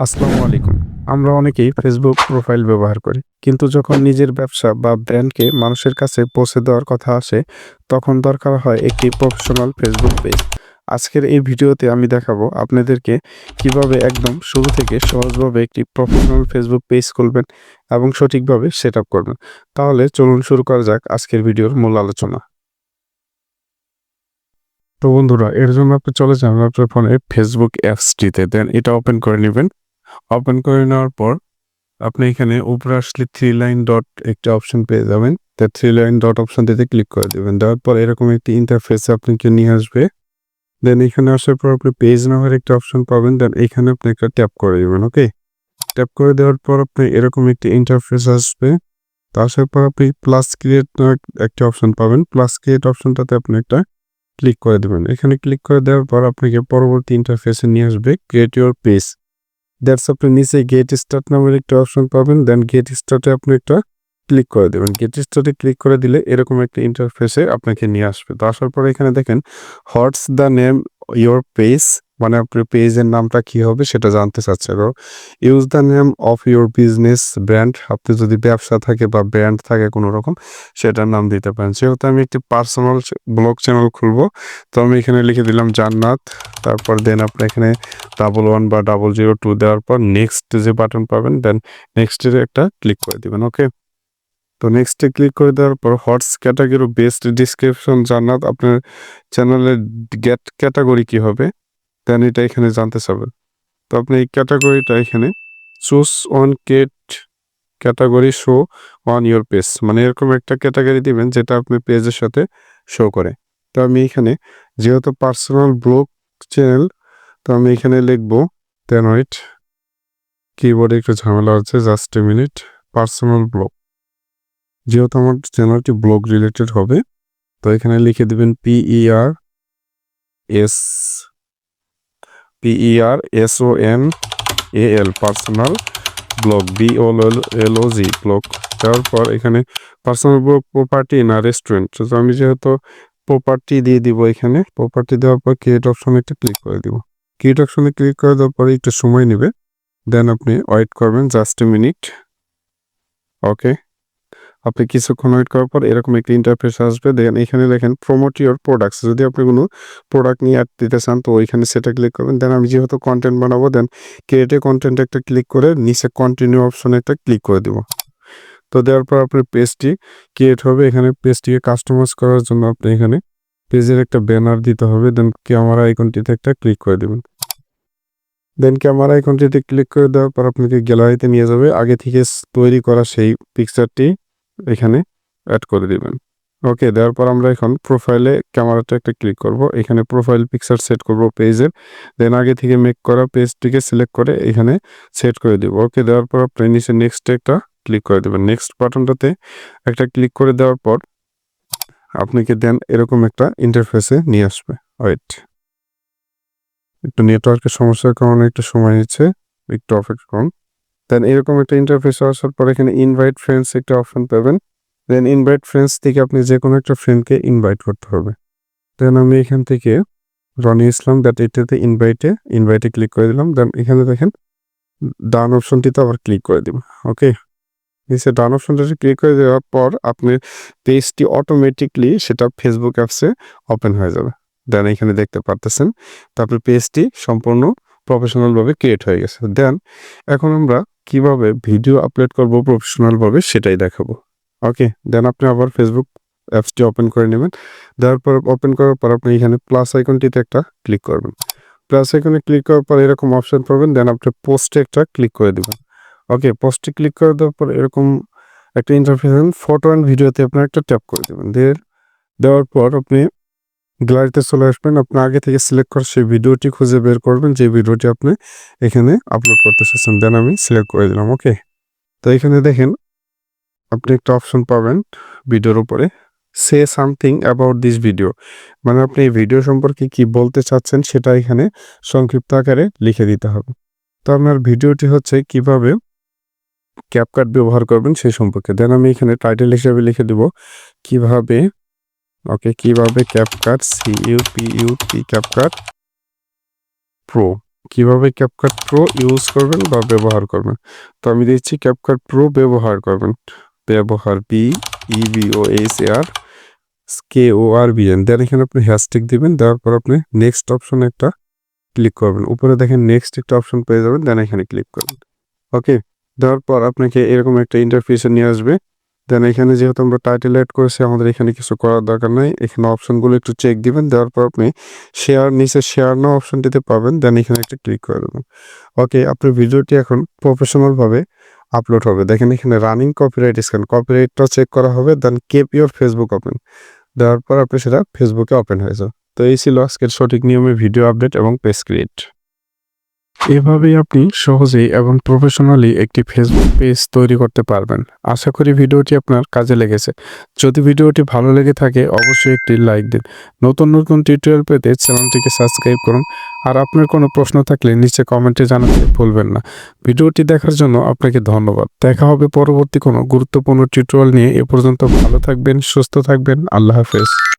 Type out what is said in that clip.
আসসালামু আলাইকুম। আমরা অনেকেই ফেসবুক প্রোফাইল ব্যবহার করি। কিন্তু যখন নিজের ব্যবসা বা ব্র্যান্ডকে মানুষের কাছে পৌঁছে দেওয়ার কথা আসে, তখন দরকার হয় একটি প্রফেশনাল ফেসবুক পেজ আজকের এই ভিডিওতে আমি দেখাবো আপনাদেরকে কীভাবে একদম শুরু থেকে সহজভাবে একটি প্রফেশনাল ফেসবুক পেজ খুলবেন এবং সঠিকভাবে সেট আপ করবেন। তাহলে চলুন শুরু করা যাক আজকের ভিডিওর মূল আলোচনা। তো বন্ধুরা, এর জন্য আপনি চলে যান আপনার ফোনে ফেসবুক অ্যাপসটিতে দেন এটা ওপেন করে নেবেন। ওপেন করে নেওয়ার পর আপনি এখানে উপরে আসলে থ্রি লাইন ডট একটা অপশন পেয়ে যাবেন। তা থ্রি লাইন ডট অপশনটিতে ক্লিক করে দেবেন। দেওয়ার পর এরকম একটি ইন্টারফেস আপনাকে নিয়ে আসবে। দেন এখানে আসার পর আপনি পেজ নামের একটা অপশন পাবেন। দেন এখানে আপনি একটা ট্যাপ করে দেবেন ওকে ট্যাপ করে দেওয়ার পর আপনি এরকম একটি ইন্টারফেস আসবে। তো আসার পর আপনি প্লাস ক্রিয়েট একটা অপশন পাবেন। প্লাস ক্রিয়েট অপশনটাতে আপনি একটা ক্লিক করে দেবেন। এখানে ক্লিক করে দেওয়ার পর আপনাকে পরবর্তী ইন্টারফেসে নিয়ে আসবে। ক্রিয়েট ইউর পেজ দ্যাটস আপনি নিচে গেট স্টার্ট নামের একটা অপশন পাবেন দেন গেট স্টার্টে আপনি একটা ক্লিক করে দেবেন। গেট স্টার্টে ক্লিক করে দিলে এরকম একটা ইন্টারফেসে আপনাকে নিয়ে আসবে। তো আসার পরে এখানে দেখেন what's the name your page মানে আপনার পেজের নামটা কি হবে সেটা জানতে চাচ্ছে। তো use the name of your business brand আপনি যদি ব্যবসা থাকে বা ব্র্যান্ড থাকে কোনো রকম, সেটার নাম দিতে পারেন। সেহেতু আমি একটি পার্সোনাল ব্লগ চ্যানেল খুলবো, তো আমি এখানে লিখে দিলাম জান্নাত। তারপর দেন আপনি এখানে ডাবল ওয়ান বা ডাবল জিরো টু দেওয়ার পর নেক্সট যে বাটন পাবেন দেন নেক্সটের একটা ক্লিক করে দিবেন ওকে তো নেক্সটে ক্লিক করে দেওয়ার পর হটস ক্যাটাগরি বেস্ট ডিসক্রিপশন জান্নাত। আপনার চ্যানেলের গেট ক্যাটাগরি কি হবে? দেন এটা এখানে জানতে চাবেন। তো আপনি এই ক্যাটাগরিটা এখানে choose on cat category show on your page. মানে এরকম একটা ক্যাটাগরি দিবেন যেটা আপনি পেজের সাথে শো করে। তো আমি এখানে যেহেতু পার্সোনাল ব্লগ চ্যানেল, তো আমি এখানে লিখব দেন ওয়েট, কিবোর্ডে একটু ঝামেলা হচ্ছে, just a minute, personal blog. যেহেতু আমার চ্যানেলটি ব্লগ রিলেটেড হবে, তো এখানে লিখে দিবেন P E R S P E R S O N A L personal blog B O L O G blog দেওয়ার পর এখানে পার্সোনাল ব্লগ প্রপার্টি না রেস্টুরেন্ট তো আমি যেহেতু প্রপার্টি দিয়ে দিব এখানে প্রপার্টি দেওয়ার পর ক্রিয়েট অপশনে একটা ক্লিক করে দিব। ক্রিয়েট অপশনে ক্লিক করে দেওয়ার পরে একটু সময় নেবে দেন আপনি ওয়েট করবেন জাস্ট এ মিনিট ওকে আপনি কিছুক্ষণ ওয়েট করার পর এরকম একটি ইন্টারফেস আসবে। দেখেন এখানে দেখেন প্রমোট ইউর প্রোডাক্টস যদি আপনি কোনো প্রোডাক্ট নিয়ে অ্যাড দিতে চান, তো ওইখানে সেটা ক্লিক করবেন। দেন আমি যেহেতু কন্টেন্ট বানাবো দেন ক্রিয়েটে কন্টেন্ট একটা ক্লিক করে নিচে কন্টিনিউ অপশনে একটা ক্লিক করে দিব। তো দেওয়ার পর আপনার পেজটি ক্রিয়েট হবে। এখানে পেজটিকে কাস্টমাইজ করার জন্য আপনি এখানে পেজের একটা ব্যানার দিতে হবে। দেন ক্যামেরা আইকনটিতে একটা ক্লিক করে দেবেন। দেন ক্যামেরা আইকনটিতে ক্লিক করে দেওয়ার পর আপনাকে গ্যালারিতে নিয়ে যাবে। আগে থেকে তৈরি করা সেই পিকচারটি এখানে অ্যাড করে দিবেন। ওকে দেওয়ার পর আমরা এখন প্রোফাইলে ক্যামেরাটা একটা ক্লিক করব। এখানে প্রোফাইল পিকচার সেট করব পেজের দেন আগে থেকে মেক করা পেজটিকে সিলেক্ট করে এখানে সেট করে দিব। ওকে দেওয়ার পর আপনি নিচে নেক্সট একটা ক্লিক করে দেবেন। নেক্সট বাটনটাতে একটা ক্লিক করে দেওয়ার পর আপনাকে দেন এরকম একটা ইন্টারফেসে নিয়ে আসবে। ওয়েট একটু নেটওয়ার্কের সমস্যার কারণে একটু সময় নিচ্ছে। একটু অপেক্ষা করুন। দেন এরকম একটা ইন্টারফেস আসার পর এখানে ইনভাইট ফ্রেন্ডস একটা অপশন পাবেন। দেন ইনভাইট ফ্রেন্ডস থেকে আপনি যে কোনো একটা ফ্রেন্ডকে ইনভাইট করতে হবে। দেন আমি এখান থেকে রনি ইসলাম দ্যাট এটাতে ইনভাইটে ইনভাইটে ক্লিক করে দিলাম। দেন এখানে দেখেন ডান অপশনটিতে আবার ক্লিক করে দিব ওকে নিচে ডান অপশনটাতে ক্লিক করে দেওয়ার পর আপনার পেজটি অটোমেটিকলি সেটা ফেসবুক অ্যাপসে ওপেন হয়ে যাবে। দেন এখানে দেখতে পারতেছেন, তারপর পেজটি সম্পূর্ণ প্রফেশনালভাবে ক্রিয়েট হয়ে গেছে। দেন এখন আমরা কীভাবে ভিডিও আপলোড করব প্রফেশনালভাবে সেটাই দেখাবো। ওকে দেন আপনি আবার ফেসবুক অ্যাপসটি ওপেন করে নেবেন। দেওয়ার পর ওপেন করার পর আপনি এখানে প্লাস আইকনটিতে একটা ক্লিক করবেন। প্লাস আইকনে ক্লিক করার পর এরকম অপশন পাবেন দেন আপনি পোস্টে একটা ক্লিক করে দেবেন। ওকে পোস্টে ক্লিক করে দেওয়ার পর এরকম একটা ইন্টারফেস ফটো অ্যান্ড ভিডিওতে আপনার একটা ট্যাপ করে দেবেন। দেওয়ার পর আপনি গ্যালারিতে চলে আসবেন। আপনি আগে থেকে সিলেক্ট করা সেই ভিডিওটি খুঁজে বের করবেন যে ভিডিওটি আপনি এখানে আপলোড করতে চাচ্ছেন। দেন আমি সিলেক্ট করে দিলাম ওকে তো এখানে দেখেন, আপনি একটা অপশন পাবেন ভিডিওর উপরে say something about this video মানে আপনি এই ভিডিও সম্পর্কে কি বলতে চাচ্ছেন সেটা এখানে সংক্ষিপ্ত আকারে লিখে দিতে হবে। তো আপনার ভিডিওটি হচ্ছে কীভাবে ক্যাপকাট ব্যবহার করবেন সেই সম্পর্কে। দেন আমি এখানে টাইটেল হিসাবে লিখে দিব, কীভাবে ওকে, কীভাবে CapCut C U P U T CapCut pro কীভাবে ক্যাপকাট প্রো ইউজ করবেন বা ব্যবহার করবেন? তো আমি দিচ্ছি ক্যাপকাট প্রো ব্যবহার করবেন। ব্যবহার B E B O S A R K O R B N then এখানে আপনি হ্যাশট্যাগ দিবেন, দেওয়ার পর আপনি নেক্সট অপশনে একটা ক্লিক করবেন। উপরে দেখেন নেক্সট একটা অপশন পেয়ে যাবেন দেন এখানে ক্লিক করবেন। ওকে, দেওয়ার পর আপনাকে এরকম একটা ইন্টারফেসে নিয়ে আসবে। দেন এখানে যেহেতু আমরা টাইটেল অ্যাড করেছি, আমাদের এখানে কিছু করার দরকার নাই। এখানে অপশনগুলো একটু চেক দিবেন, দেওয়ার পর আপনি শেয়ার নিচে শেয়ার নাও অপশনটিতে পাবেন দেন এখানে একটা ক্লিক করে দেবেন। ওকে আপনার ভিডিওটি এখন প্রফেশনালভাবে আপলোড হবে। দেখেন এখানে রানিং কপিরাইট স্ক্যান কপিরাইটটা চেক করা হবে then keep your Facebook open দেওয়ার পর আপনি সেটা ফেসবুকে ওপেন হয়ে যাবে। তো এই ছিল আজকের সঠিক নিয়মে ভিডিও আপডেট এবং পেজ ক্রিয়েট এভাবেই আপনি সহজেই এবং প্রফেশনালি একটি ফেসবুক পেজ তৈরি করতে পারবেন। আশা করি ভিডিওটি আপনার কাজে লেগেছে। যদি ভিডিওটি ভালো লেগে থাকে, অবশ্যই একটি লাইক দিন। নতুন নতুন টিউটোরিয়াল পেতে চ্যানেলটিকে সাবস্ক্রাইব করুন। আর আপনার কোনো প্রশ্ন থাকলে নিচে কমেন্টে জানাতে ভুলবেন না। ভিডিওটি দেখার জন্য আপনাকে ধন্যবাদ। দেখা হবে পরবর্তী কোনো গুরুত্বপূর্ণ টিউটোরিয়াল নিয়ে। এ পর্যন্ত ভালো থাকবেন, সুস্থ থাকবেন। আল্লাহ হাফেজ।